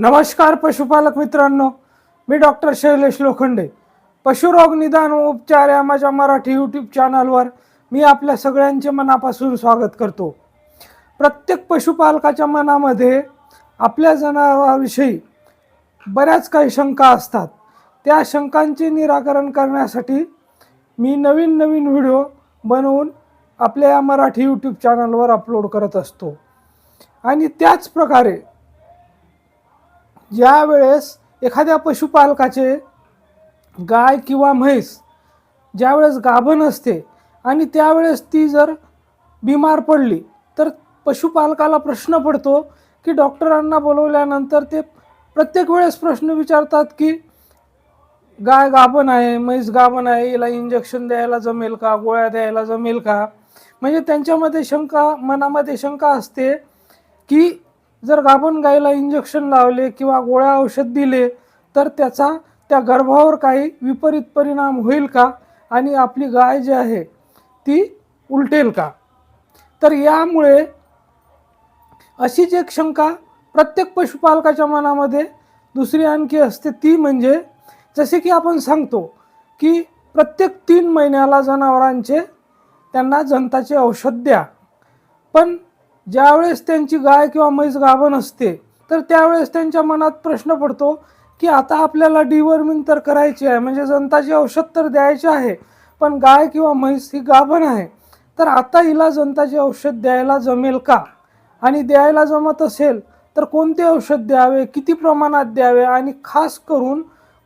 नमस्कार पशुपालक मित्रांनो मी डॉक्टर शैलेश लोखंडे. पशुरोग निदान व उपचार या माझ्या मराठी यूट्यूब चॅनलवर मी आपल्या सगळ्यांचे मनापासून स्वागत करतो. प्रत्येक पशुपालकाच्या मनामध्ये आपल्या जनावरांविषयी बऱ्याच काही शंका असतात. त्या शंकांचे निराकरण करण्यासाठी मी नवीन नवीन व्हिडिओ बनवून आपल्या या मराठी यूट्यूब चॅनलवर अपलोड करत असतो. आणि त्याच प्रकारे ज्या वेळेस एखाद्या पशुपालकाचे गाय किंवा म्हैस ज्यावेळेस गाभण असते आणि त्यावेळेस ती जर बिमार पडली तर पशुपालकाला प्रश्न पडतो की डॉक्टरांना बोलवल्यानंतर ते प्रत्येक वेळेस प्रश्न विचारतात की गाय गाभण आहे म्हैस गाभण आहे याला इंजेक्शन द्यायला जमेल का गोळ्या द्यायला जमेल का? म्हणजे त्यांच्यामध्ये शंका मनामध्ये शंका असते की जर गाभण गायीला इंजेक्शन लावले किंवा गोळ्या औषध दिले तर त्याचा त्या गर्भावर काही विपरीत परिणाम होईल का? आणि आपली गाय जी आहे ती उलटेल का? तर यामुळे अशीच एक शंका प्रत्येक पशुपालकाच्या मनामध्ये दुसरी आणखी असते ती म्हणजे जसे की आपण सांगतो की प्रत्येक तीन महिन्याला जनावरांचे त्यांना जनताचे औषध द्या. पण ज्यावेळेस त्यांची गाय किंवा म्हैस गाभण असते तर त्यावेळेस त्यांच्या मनात प्रश्न पडतो की आता आपल्याला डिवर्मिंग तर करायची आहे म्हणजे जनताची औषध तर द्यायचे आहे पण गाय किंवा म्हैस ही गाभण आहे. तर आता हिला जनताचे औषध द्यायला जमेल का? आणि द्यायला जमत असेल तर कोणते औषध द्यावे? किती प्रमाणात द्यावे? आणि खास करून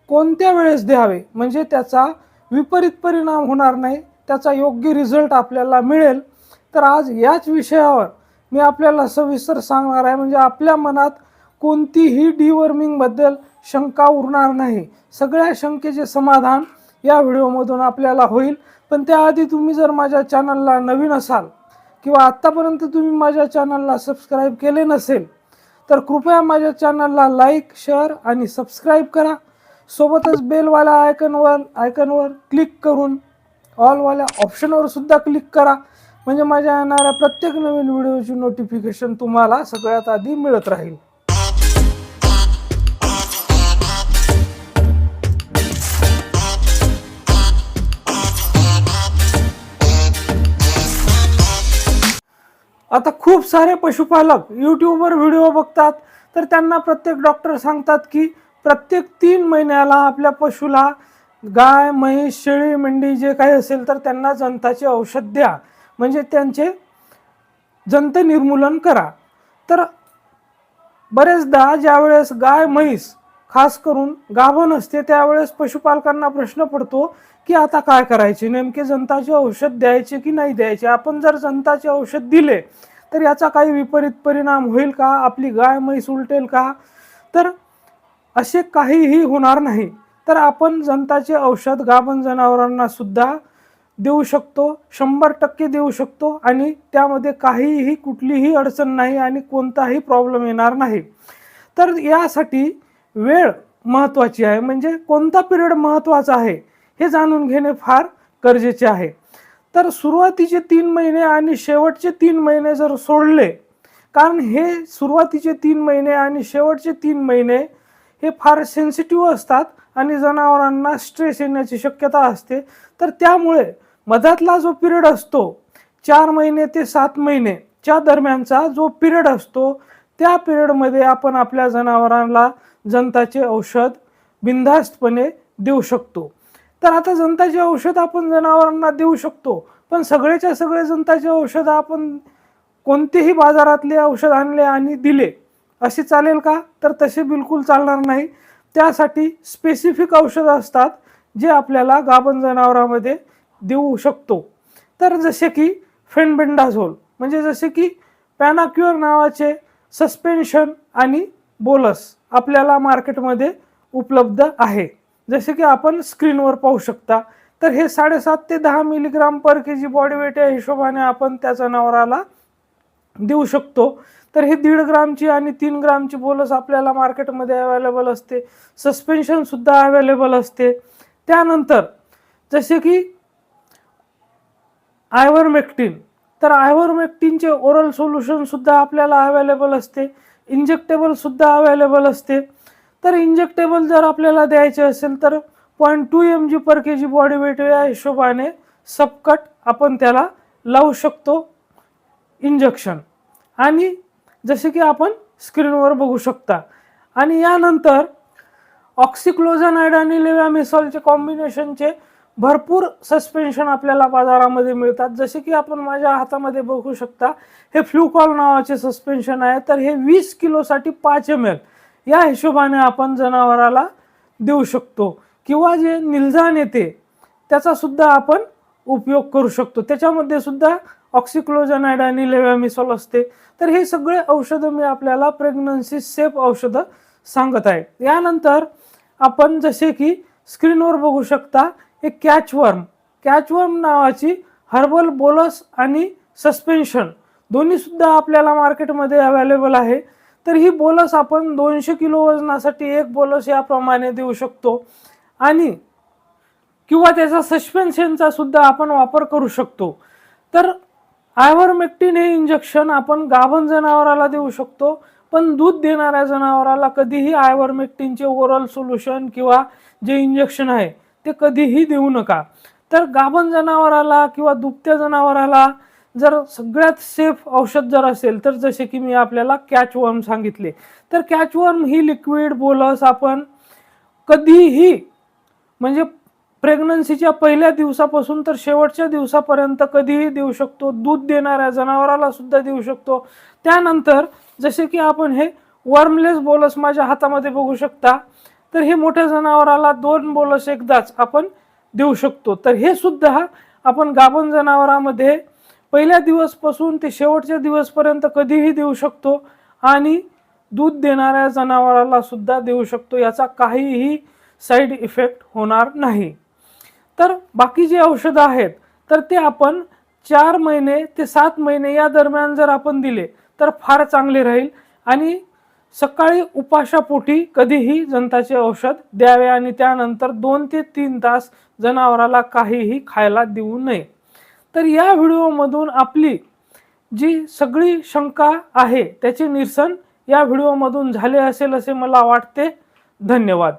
कोणत्या वेळेस द्यावे? म्हणजे त्याचा विपरीत परिणाम होणार नाही त्याचा योग्य रिझल्ट आपल्याला मिळेल. तर आज याच विषयावर मी आपल्याला सविस्तर सांगणार आहे म्हणजे आपल्या मनात कोणतीही डिवॉर्मिंगबद्दल शंका उरणार नाही. सगळ्या शंकेचे समाधान या व्हिडिओमधून आपल्याला होईल. पण त्याआधी तुम्ही जर माझ्या चॅनलला नवीन असाल किंवा आत्तापर्यंत तुम्ही माझ्या चॅनलला सबस्क्राईब केले नसेल तर कृपया माझ्या चॅनलला लाईक शेअर आणि सबस्क्राईब करा. सोबतच बेलवाल्या आयकनवर आयकनवर क्लिक करून ऑलवाल्या ऑप्शनवर सुद्धा क्लिक करा. म्हणजे माझ्या येणाऱ्या प्रत्येक नवीन व्हिडिओची नोटिफिकेशन तुम्हाला सगळ्यात आधी मिळत राहील. आता खूप सारे पशुपालक यूट्यूबवर व्हिडिओ बघतात तर त्यांना प्रत्येक डॉक्टर सांगतात की प्रत्येक तीन महिन्याला आपल्या पशुला गाय म्हैस शेळी मेंढी जे काही असेल तर त्यांना जंताचे औषध द्या. म्हणजे त्यांचे जंत निर्मूलन करा. तर बरेचदा ज्यावेळेस गाय म्हैस खास करून गाभण असते त्यावेळेस पशुपालकांना प्रश्न पडतो की आता काय करायचे? नेमके जनताचे औषध द्यायचे की नाही द्यायचे? आपण जर जनताचे औषध दिले तर याचा काही विपरीत परिणाम होईल का? आपली गाय म्हैस उलटेल का? तर असे काहीही होणार नाही. तर आपण जनताचे औषध गाभण जनावरांना सुद्धा देऊ शकतो शंभर टक्के देऊ शकतो आणि त्यामध्ये काहीही कुठलीही अडचण नाही आणि कोणताही प्रॉब्लेम येणार नाही. तर यासाठी वेळ महत्त्वाची आहे. म्हणजे कोणता पिरियड महत्त्वाचा आहे हे जाणून घेणे फार गरजेचे आहे. तर सुरुवातीचे तीन महिने आणि शेवटचे तीन महिने जर सोडले कारण हे सुरुवातीचे तीन महिने आणि शेवटचे तीन महिने हे फार सेन्सिटिव्ह असतात. आणि जनावरांना स्ट्रेस येण्याची शक्यता असते. तर त्यामुळे मधातला जो पिरियड असतो चार महिने ते सात महिनेच्या दरम्यानचा जो पिरियड असतो त्या पिरियडमध्ये आपण आपल्या जनावरांना जनताचे औषध बिनधास्तपणे देऊ शकतो. तर आता जनताचे औषध आपण जनावरांना देऊ शकतो पण सगळेच्या सगळे जनताचे औषध आपण कोणतेही बाजारातले औषध आणले आणि दिले असे चालेल का? तर तसे बिलकुल चालणार नाही. त्यासाठी स्पेसिफिक औषधं असतात जे आपल्याला गाभण जनावरामध्ये देऊ शकतो. तर जसे की फेनबेंडाझोल म्हणजे जसे की पॅनाक्युअर नावाचे सस्पेन्शन आणि बोलस आपल्याला मार्केटमध्ये उपलब्ध आहे. जसे की आपण स्क्रीनवर पाहू शकता. तर हे साडेसात ते दहा milligram per K G body weight या हिशोबाने आपण त्या जनावराला देऊ शकतो. तर हे दीड ग्रामची आणि तीन ग्रामची बोलस आपल्याला मार्केटमध्ये अवेलेबल असते. सस्पेन्शनसुद्धा अवेलेबल असते. त्यानंतर जसे की आयव्हरमेक्टिन तर आयव्हरमेक्टिनचे ओरल सोल्युशनसुद्धा आपल्याला अवेलेबल असते. इंजेक्टेबलसुद्धा अवेलेबल असते. तर इंजेक्टेबल जर आपल्याला द्यायचे असेल तर point two M G per K G body weight या हिशोबाने सबकट आपण त्याला लावू शकतो. इंजेक्शन आणि जसे की आपण स्क्रीनवर बघू शकता. आणि यानंतर ऑक्सिक्लोझनाइड आणि लेव्यामिसॉलचे कॉम्बिनेशनचे भरपूर सस्पेन्शन आपल्याला बाजारामध्ये मिळतात. जसे की आपण माझ्या हातामध्ये बघू शकता हे फ्लूकॉल नावाचे सस्पेन्शन आहे. तर हे वीस किलोसाठी पाच एम एल या हिशोबाने आपण जनावराला देऊ शकतो. किंवा जे निलजान येते त्याचा सुद्धा आपण उपयोग करू शकतो. त्याच्यामध्ये सुद्धा ऑक्सिक्लोजनाइड आणि लेव्यामिसॉल असते. तर हे सगळे औषधं मी आपल्याला प्रेग्नन्सी सेफ औषधं सांगत आहे यानंतर आपण जसे की स्क्रीनवर बघू शकता एक कॅचवर्म कॅचवर्म नावाची हर्बल बोलस आणि सस्पेन्शन दोन्हीसुद्धा आपल्याला मार्केटमध्ये अवेलेबल आहे. तर ही बोलस आपण दोनशे किलो वजनासाठी एक बोलस याप्रमाणे देऊ शकतो. आणि किंवा त्याचा सस्पेन्शनचा सुद्धा आपण वापर करू शकतो. तर आयव्हरमेक्टिन हे इंजेक्शन आपण गाभण जनावराला देऊ शकतो पण दूध देणाऱ्या जनावराला कधीही आयव्हरमेक्टिनचे ओरल सोल्युशन किंवा जे इंजेक्शन आहे ते कधीही देऊ नका. तर गाभण जनावराला किंवा दुभत्या जनावराला जर सगळ्यात सेफ औषध जर असेल तर जसे की मी आपल्याला कॅचवर्म सांगितले तर कॅचवर्म ही लिक्विड बोलस आपण कधीही म्हणजे प्रेग्नन्सीच्या पहिल्या दिवसापासून तर शेवटच्या दिवसापर्यंत कधीही देऊ शकतो. दूध देणाऱ्या जनावराला सुद्धा देऊ शकतो. त्यानंतर जसे की आपण हे वर्मलेस बोलस माझ्या हातामध्ये बघू शकता तर हे मोठ्या जनावराला दोन बोलस एकदाच आपण देऊ शकतो. तर हे सुद्धा आपण गाभण जनावरामध्ये पहिल्या दिवसपासून ते शेवटच्या दिवसपर्यंत कधीही देऊ शकतो आणि दूध देणाऱ्या जनावराला सुद्धा देऊ शकतो. याचा काहीही साईड इफेक्ट होणार नाही. तर बाकी जे औषधं आहेत तर ते आपण चार महिने ते सात महिने या दरम्यान जर आपण दिले तर फार चांगले राहील. आणि सकाळी उपाशापोटी कधीही जंताचे औषध द्यावे आणि त्यानंतर दोन ते तीन तास जनावराला काहीही खायला देऊ नये. तर या व्हिडिओमधून आपली जी सगळी शंका आहे त्याचे निरसन या व्हिडिओमधून झाले असेल असे मला वाटते. धन्यवाद.